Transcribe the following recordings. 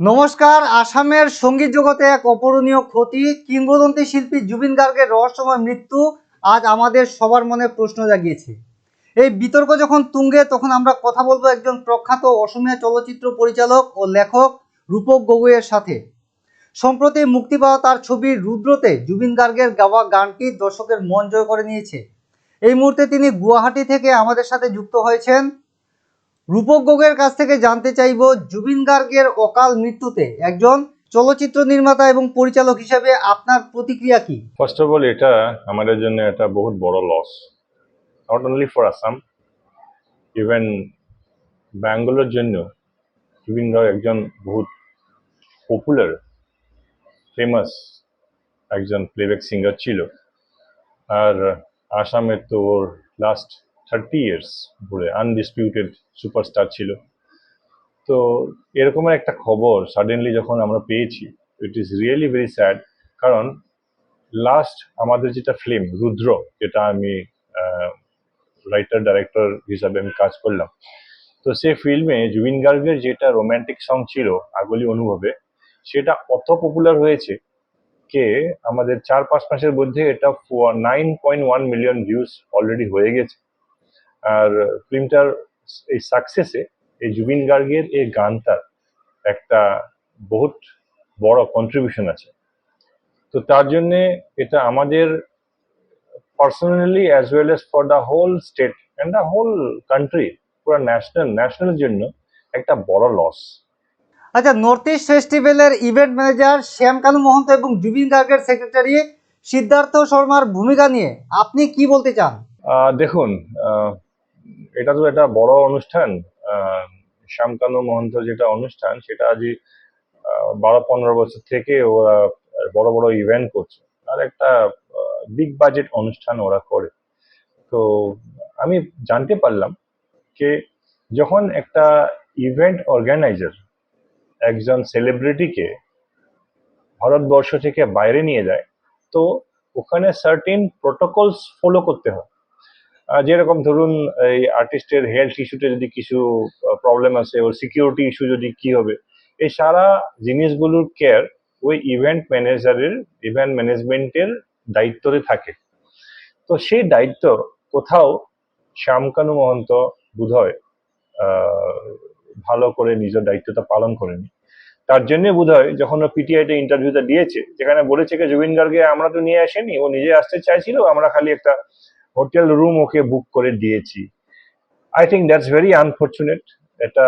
নমস্কার, আসামের সংগীত জগতে এক অপূরণীয় ক্ষতি। কিংবদন্তি শিল্পী জুবিন গার্গের রহস্যময় মৃত্যু আজ আমাদের সবার মনে প্রশ্ন জাগিয়েছে। এই বিতর্ক যখন তুঙ্গে, তখন আমরা কথা বলব একজন প্রখ্যাত অসমীয়া চলচ্চিত্র পরিচালক ও লেখক রূপক গগৈয়ের সাথে। সম্প্রতি মুক্তি পাওয়া তার ছবি রুদ্রতে জুবিন গার্গের গাওয়া গানটি দর্শকের মন জয় করে নিয়েছে। এই মুহূর্তে তিনি গুয়াহাটি থেকে আমাদের সাথে যুক্ত হয়েছেন। রূপক গগৈয়ের কাছ থেকে জানতে চাইব জুবিন গার্গের অকাল মৃত্যুতে একজন চলচ্চিত্র নির্মাতা এবং পরিচালক হিসেবে আপনার প্রতিক্রিয়া কি? ফার্স্ট অফ অল এটা আমাদের জন্য একটা বহুত বড় loss not only for Assam even Bangalore জন্য জুবিন গার্গ একজন বহুত পপুলার ফেমাস একজন প্লেব্যাক সিঙ্গার ছিল। আর আসামের তো ওর লাস্ট থার্টি ইয়ার্স ধরে আনডিসপিউটেড সুপারস্টার ছিল। তো এরকমের একটা খবর সাডেনলি যখন আমরা পেয়েছি it is really very sad কারণ লাস্ট আমাদের যেটা ফিল্ম রুদ্র, যেটা আমি রাইটার ডাইরেক্টর হিসাবে আমি কাজ করলাম। তো সেই ফিল্মে জুবিন গার্গের যেটা রোম্যান্টিক সং ছিল, আগলি অনুভবে, সেটা অত পপুলার হয়েছে কে আমাদের চার পাঁচ মাসের মধ্যে এটা nine point one million views already হয়ে গেছে। আর ফিল্মটার এই সাকসেসে এই জুবিন গার্গের এই গানটার একটা বহুত বড় কন্ট্রিবিউশন আছে। তো তার জন্যে এটা আমাদের personally as well as for the whole state and the whole country পুরো ন্যাশনাল ন্যাশনাল জন্য একটা বড় লস আচ্ছা নর্থ ইস্ট ফেস্টিভ্যালের ইভেন্ট ম্যানেজার শ্যাম কানু মহন্ত এবং জুবিন গার্গের সেক্রেটারি সিদ্ধার্থ শর্মার ভূমিকা নিয়ে আপনি কি বলতে চান? দেখুন এটা তো একটা বড় অনুষ্ঠান শ্যামকানু মহন্ত যেটা অনুষ্ঠান সেটা আহ, বারো পনেরো বছর থেকে ওরা বড় বড় ইভেন্ট করছে। আর একটা বিগ বাজেট অনুষ্ঠান ওরা করে। তো আমি জানতে পারলাম যে যখন একটা ইভেন্ট অর্গানাইজার একজন সেলিব্রিটিকে ভারতবর্ষ থেকে বাইরে নিয়ে যায় তো ওখানে সার্টিন প্রোটোকলস ফলো করতে হয়। যেরকম ধরুন এই আর্টিস্টের হেলথ ইস্যুতে যদি কিছু প্রবলেম আছে ওর সিকিউরিটি ইস্যু যদি কি হবে, এই সারা জিনিসগুলোর কেয়ার ওই ইভেন্ট ম্যানেজারের ইভেন্ট ম্যানেজমেন্টের দায়িত্বতে থাকে। তো সেই দায়িত্ব কোথাও শ্যামকানু মহন্ত বোধহয় ভালো করে নিজের দায়িত্বটা পালন করেনি। তার জন্য বোধহয় যখন ও পিটিআইতে ইন্টারভিউটা দিয়েছে, যেখানে বলেছে যে জুবিন গার্গে আমরা তো নিয়ে আসেনি, ও নিজে আসতে চাইছিল, আমরা খালি একটা হোটেল রুম ওকে বুক করে দিয়েছি। I think that's very unfortunate এটা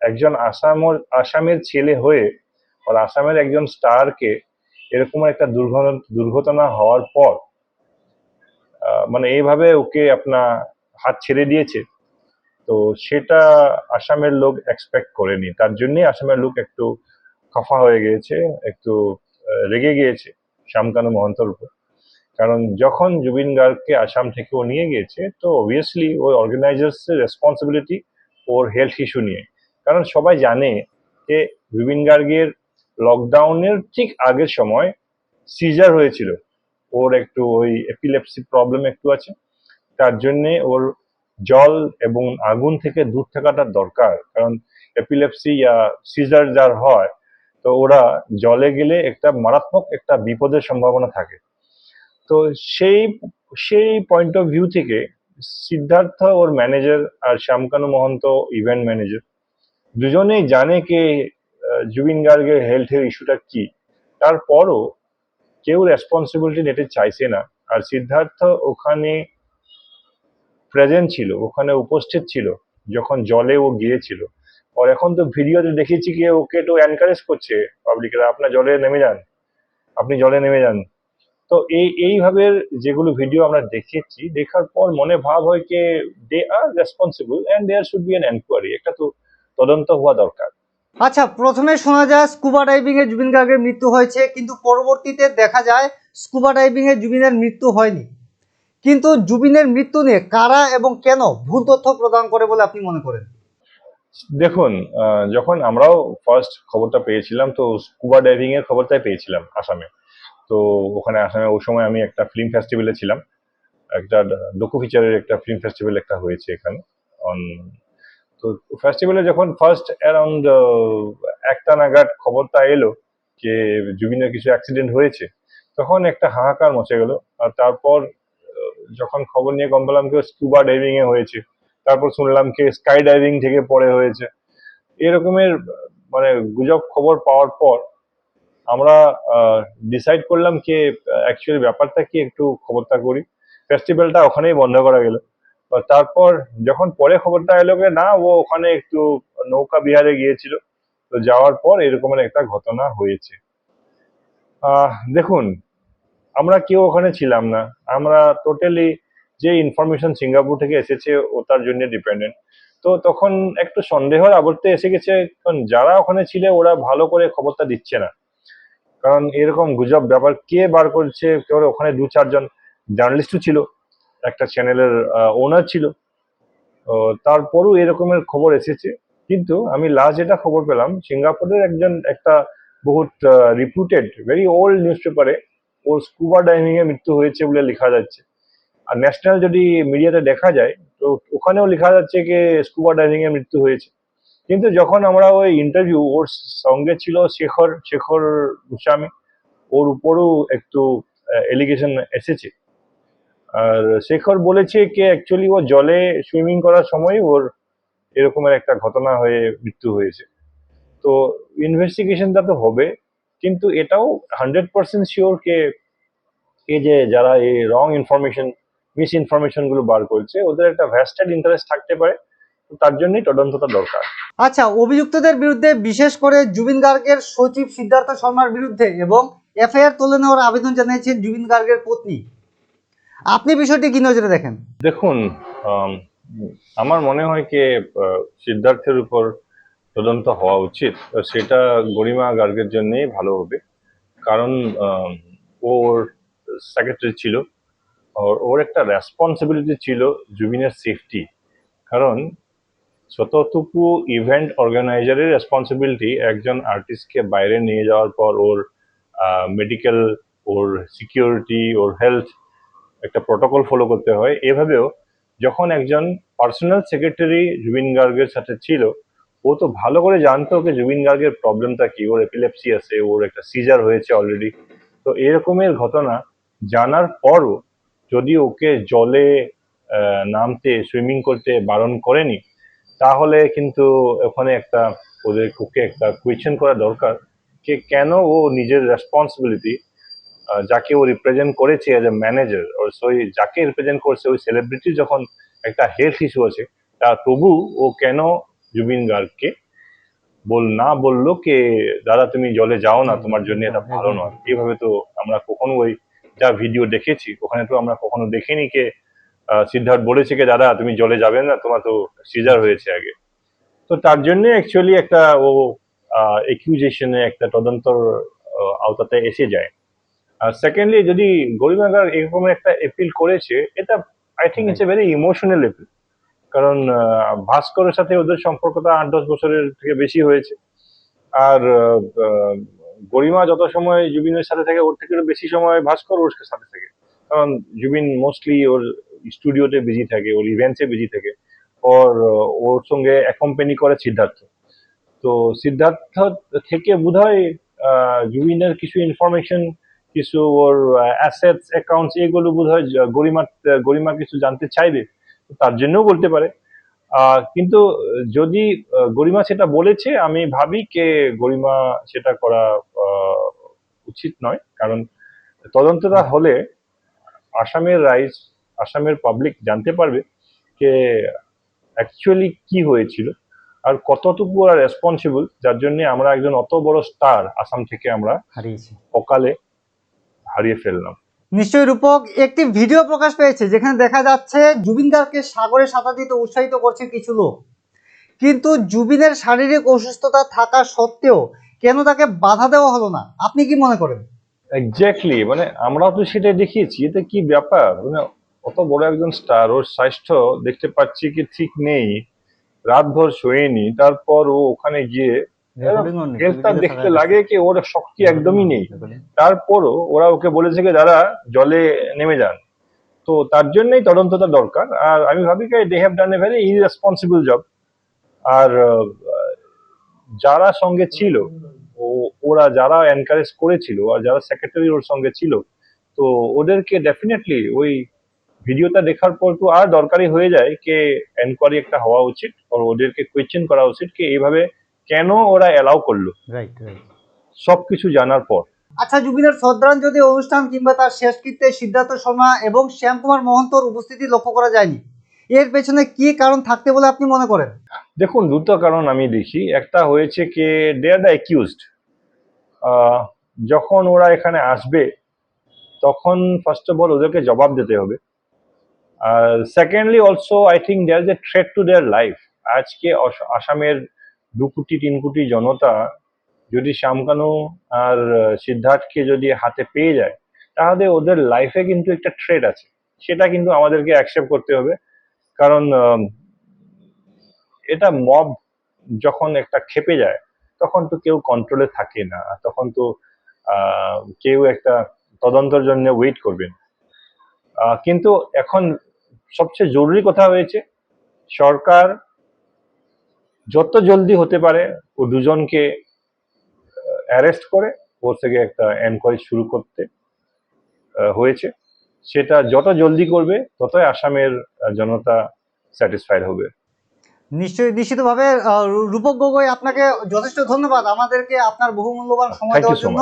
একজন আসাম আসামের ছেলে হয়ে আর আসামের একজন স্টারকে এরকম একটা দুর্ঘটনা দুর্ঘটনা হওয়ার পর মানে এইভাবে ওকে আপনার হাত ছেড়ে দিয়েছে। তো সেটা আসামের লোক এক্সপেক্ট করেনি। তার জন্যই আসামের লোক একটু খফা হয়ে গিয়েছে, একটু রেগে গিয়েছে শ্যামকানু মহন্তর উপর। কারণ যখন জুবিন গার্গকে আসাম থেকে ও নিয়ে গিয়েছে, তো অবভিয়াসলি ওই অর্গানাইজার্স রেসপন্সিবিলিটি ওর হেলথ ইস্যু নিয়ে। কারণ সবাই জানে যে জুবিন গার্গের লকডাউনের ঠিক আগের সময় সিজার হয়েছিল। ওর একটু ওই এপিলেপসি প্রবলেম একটু আছে। তার জন্যে ওর জল এবং আগুন থেকে দূর থাকাটা দরকার। কারণ এপিলেপসি ইয়া সিজার যার হয়, তো ওরা জলে গেলে একটা মারাত্মক একটা বিপদের সম্ভাবনা থাকে। তো সেই সেই পয়েন্ট অফ ভিউ থেকে সিদ্ধার্থ ওর ম্যানেজার আর শ্যামকানু মহন্ত ইভেন্ট ম্যানেজার দুজনেই জানে কে জুবিন গার্গের হেলথের ইস্যুটা কি। তারপরও কেউ রেসপন্সিবিলিটি নিতে চাইছে না। আর সিদ্ধার্থ ওখানে প্রেজেন্ট ছিল, ওখানে উপস্থিত ছিল, যখন জলে ও গিয়েছিল। আর এখন তো ভিডিওতে দেখেছি কি ওকে তো এনকারেজ করছে পাবলিকেরা আপনার জলে নেমে যান। আপনি জলে নেমে যান। তো এই এইভাবে যেগুলো ভিডিও আমরা দেখেছি দেখার পর মনে ভাব হয় যে they are responsible and there should be an enquiry একটা তো তদন্ত হওয়া দরকার। আচ্ছা প্রথমে শোনা যায় স্কুবা ডাইভিং এ জুবিন গার্গের মৃত্যু হয়েছে কিন্তু পরবর্তীতে দেখা যায় স্কুবা ডাইভিং এ জুবিনের মৃত্যু হয়নি। কিন্তু জুবিনের মৃত্যু নিয়ে কারা এবং কেন ভুল তথ্য প্রদান করে বলে আপনি মনে করেন? দেখুন যখন আমরাও ফার্স্ট খবরটা পেয়েছিলাম তো স্কুবা ডাইভিং এর খবরটাই পেয়েছিলাম আসামে। তো ওখানে আসামে ওই সময় আমি একটা ফিল্ম ফেস্টিভ্যালে ছিলাম। একটা ডকু ফিচারের একটা ফিল্ম ফেস্টিভ্যাল একটা হয়েছে এখানে অন তো ফেস্টিভ্যালে যখন ফার্স্ট অ্যারাউন্ড একটা নাগাদ খবরটা এলো যে জুবিনের কিছু অ্যাক্সিডেন্ট হয়েছে, তখন একটা হাহাকার মচে গেল। আর তারপর যখন খবর নিয়ে কম পেলাম কেউ স্কুবা ডাইভিং এ হয়েছে। তারপর শুনলাম কে স্কাই ডাইভিং থেকে পরে হয়েছে। এরকমের মানে গুজব খবর পাওয়ার পর আমরা ডিসাইড করলাম যে অ্যাকচুয়ালি ব্যাপারটা কি একটু খবরটা করি। ফেস্টিভ্যালটা ওখানেই বন্ধ করা গেল। তারপর যখন পরে খবরটা এলো না, ও ওখানে একটু নৌকা বিহারে গিয়েছিল, তো যাওয়ার পর এরকমের একটা ঘটনা হয়েছে। দেখুন, আমরা কেউ ওখানে ছিলাম না। আমরা টোটালি যে ইনফরমেশন সিঙ্গাপুর থেকে এসেছে, ও তার জন্য ডিপেন্ডেন্ট তো তখন একটু সন্দেহের আবর্তে এসে গেছে, কারণ যারা ওখানে ছিল, ওরা ভালো করে খবরটা দিচ্ছে না। কারণ এরকম গুজব ব্যাপার কে বার করছে? ওখানে দু চারজন জার্নালিস্টও ছিল, একটা চ্যানেলের ওনার ছিল। তারপরও এরকমের খবর এসেছে। কিন্তু আমি লাস্ট যেটা খবর পেলাম, সিঙ্গাপুরের একজন, একটা বহুত রিপুটেড ভেরি ওল্ড নিউজ পেপারে ওর স্কুবা ডাইভিং এ মৃত্যু হয়েছে বলে লেখা যাচ্ছে। আর ন্যাশনাল যদি মিডিয়াতে দেখা যায়, তো ওখানেও লেখা যাচ্ছে যে স্কুবা ডাইভিং এ মৃত্যু হয়েছে। কিন্তু যখন আমরা ওই ইন্টারভিউ ওর সঙ্গে ছিল শেখর শেখর গোস্বামী, ওর উপরও একটু এলিগেশন এসেছে। আর শেখর বলেছে যে অ্যাকচুয়ালি ও জলে সুইমিং করার সময় ওর এরকমের একটা ঘটনা হয়ে, মৃত্যু হয়েছে। তো ইনভেস্টিগেশনটা তো হবে, কিন্তু এটাও হান্ড্রেড পার্সেন্ট শিওর কে এই যে যারা এই রং ইনফরমেশন মিস ইনফরমেশনগুলো বার করছে, ওদের একটা ভ্যাস্টেড ইন্টারেস্ট থাকতে পারে। তার জন্যই তদন্তটা দরকার। আচ্ছা অভিযুক্তদের বিরুদ্ধে বিশেষ করে জুবিন গার্গের সচিব সিদ্ধার্থ শর্মার বিরুদ্ধে এবং এফআইআর তুলে নেওয়ার আবেদন জানিয়েছেন জুবিন গার্গের পত্নী। আপনি বিষয়টি কি নজরে দেখেন? দেখুন আমার মনে হয় কি সিদ্ধার্থের উপর তদন্ত হওয়া উচিত। সেটা গরিমা গার্গের জন্যই ভালো হবে। কারণ ওর সেক্রেটারি ছিল। ওর ওর একটা রেসপন্সিবিলিটি ছিল জুবিনের সেফটি কারণ যতটুকু ইভেন্ট অর্গানাইজারের রেসপন্সিবিলিটি একজন আর্টিস্টকে বাইরে নিয়ে যাওয়ার পর ওর মেডিকেল ওর সিকিউরিটি ওর হেলথ একটা প্রোটোকল ফলো করতে হয়। এভাবেও যখন একজন পার্সোনাল সেক্রেটারি জুবিন গার্গের সাথে ছিল, ও তো ভালো করে জানতো যে জুবিন গার্গের প্রবলেমটা কি, ওর এপিলেপসি আছে, ওর একটা সিজার হয়েছে অলরেডি তো এরকমের ঘটনা জানার পরও যদি ওকে জলে নামতে সুইমিং করতে বারণ করেনি তাহলে কিন্তু ওখানে একটা ওদের ওকে একটা কোয়েশ্চেন করা দরকার যে কেন ও নিজের রেসপন্সিবিলিটি যাকে ও রিপ্রেজেন্ট করেছে অ্যাজ এ ম্যানেজার ওর সই যাকে রিপ্রেজেন্ট করছে ওই সেলিব্রিটি যখন একটা হেলথ ইস্যু আছে, তা তবু ও কেন জুবিন গার্গকে বল, না বলল কে দাদা, তুমি জলে যাও না, তোমার জন্য এটা ভালো নয়। এইভাবে তো আমরা কখনো ওই যা ভিডিও দেখেছি, ওখানে তো আমরা কখনো দেখিনি কে সিদ্ধার্থ বলেছে কে, দাদা, তুমি জলে যাবে না, তোমার তো সিজার হয়েছে আগে। তো তার জন্য অ্যাকচুয়ালি একটা ও একিউজেশনে একটা তদন্তর আওতাতে এসে যায়। আর সেকেন্ডলি যদি গরিমাগার এরকম একটা এপিল করেছে, এটা I think it's a very emotional appeal কারণ ভাস্করের সাথে ওদের সম্পর্কটা আট দশ বছরের থেকে বেশি হয়েছে। আর গরিমা যত সময় জুবিনের সাথে থাকে, ওর থেকে বেশি সময় ভাস্কর ওর সাথে থাকে। কারণ জুবিন মোস্টলি ওর স্টুডিওতে বিজি থাকে ওর ইভেন্টসে বিজি থাকে। ওর ওর সঙ্গে অ্যাকম্পানি করে সিদ্ধার্থ। তো সিদ্ধার্থ থেকে বোধহয় আহ, জুবিনের কিছু ইনফরমেশন কিছু ওর অ্যাসেটস অ্যাকাউন্টস এগুলো বোধহয় জ- গরিমা গরিমা কিছু জানতে চাইবে তার জন্যও বলতে পারে। কিন্তু যদি গরিমা সেটা বলেছে আমি ভাবি কে গরিমা সেটা করা উচিত নয়। কারণ তদন্তটা হলে আসামের রাইজ আসামের পাবলিক জানতে পারবে যে অ্যাকচুয়ালি কি হয়েছিল আর কতটুকু ওরা রেসপন্সিবল যার জন্য আমরা একজন অত বড় স্টার আসাম থেকে আমরা হারিয়েছে। অকালে হারিয়ে ফেললাম। নিশ্চয়ই রূপক একটি ভিডিও প্রকাশ পেয়েছে যেখানে দেখা যাচ্ছে জুবিন গার্গকে সাগরে সাঁতার দিতে উৎসাহিত করছে কিছু লোক। কিন্তু জুবিনের শারীরিক অসুস্থতা থাকা সত্ত্বেও কেন তাকে বাধা দেওয়া হলো না? আপনি কি মনে করেন? এক্স্যাক্টলি মানে আমরাও তো সেটা দেখিয়েছি এটা কি ব্যাপার? মানে অত বড় একজন স্টার ওর স্বাস্থ্য দেখতে পাচ্ছি কি ঠিক নেই রাতভর শোয়েনি তারপর ও ওখানে গিয়ে হেলথটা দেখতে লাগে কি ওর শক্তি একদমই নেই। তারপরও ওরা ওকে বলেছে কি দাদা জলে নেমে যান। তো তার জন্যই তদন্তটা দরকার। আর আমি ভাবি কি they have done a very irresponsible job আর যারা সঙ্গে ছিল ও ওরা যারা এনকারেজ করেছিল আর যারা সেক্রেটারি ওর সঙ্গে ছিল তো ওদেরকে ডেফিনেটলি ওই ভিডিওটা দেখার পর তো আর দরকারি হয়ে যায় কে এনকোয়ারি একটা হওয়া উচিত আর ওদেরকে কোয়েশ্চেন করা উচিত কি এইভাবে কেন ওরা অ্যালাউ করল। রাইট রাইট সবকিছু জানার পর। আচ্ছা জুবিনের শ্রদ্ধাঞ্জলি অনুষ্ঠান কিংবা তার শেষকৃত্যে সিদ্ধার্থ শর্মা এবং শ্যামকুমার মহন্তর উপস্থিতি লক্ষ্য করা যায়নি। এর পেছনে কি কারণ থাকতে বলে আপনি মনে করেন? দেখুন দুটো কারণ আমি দেখি একটা হয়েছে কি দে আর দ্য অ্যাকিউজড যখন ওরা এখানে আসবে তখন ফার্স্ট অফ অল ওদেরকে জবাব দিতে হবে। Secondly also I think there is a threat to their life আজকে আসামের দু কোটি, তিন কোটি জনতা যদি শ্যামকানু আর সিদ্ধার্থকে যদি হাতে পেয়ে যায়, তাহলে ওদের লাইফে কিন্তু একটা থ্রেট আছে। সেটা কিন্তু আমাদেরকে অ্যাকসেপ্ট করতে হবে। কারণ এটা মব যখন একটা খেপে যায়, তখন তো কেউ কন্ট্রোলে থাকে না। তখন তো কেউ একটা তদন্তর জন্য ওয়েট করবেন কিন্তু এখন সবচেয়ে জরুরি কথা হয়েছে সরকার যত জলদি হতে পারে ও দুজনকে অ্যারেস্ট করে ওর থেকে একটা এনকোয়ারি শুরু করতে হয়েছে। সেটা যত জলদি করবে ততই আসামের জনতা স্যাটিসফাইড হবে। নিশ্চয়ই নিশ্চিতভাবে রূপক গগৈ আপনাকে যথেষ্ট ধন্যবাদ। আমাদেরকে আপনার বহুমূল্যবান সময় দেওয়ার জন্য।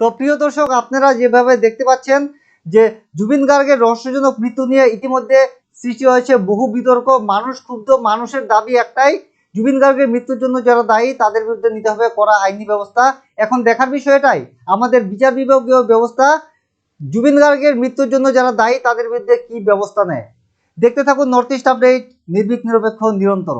তো প্রিয় দর্শক আপনারা যেভাবে দেখতে পাচ্ছেন যে জুবিন গার্গের রহস্যজনক মৃত্যু নিয়ে ইতিমধ্যে সৃষ্টি হয়েছে বহু বিতর্ক, মানুষ ক্ষুব্ধ, মানুষের দাবি একটাই, জুবিন গার্গের মৃত্যুর জন্য যারা দায়ী, তাদের বিরুদ্ধে নিতে হবে করা আইনি ব্যবস্থা। এখন দেখার বিষয় এটাই, আমাদের বিচার বিভাগীয় ব্যবস্থা, জুবিন গার্গের মৃত্যুর জন্য যারা দায়ী, তাদের বিরুদ্ধে কি ব্যবস্থা নেয়? দেখতে থাকুন নর্থ ইস্ট আপডেট নির্ভীক, নিরপেক্ষ, নিরন্তর।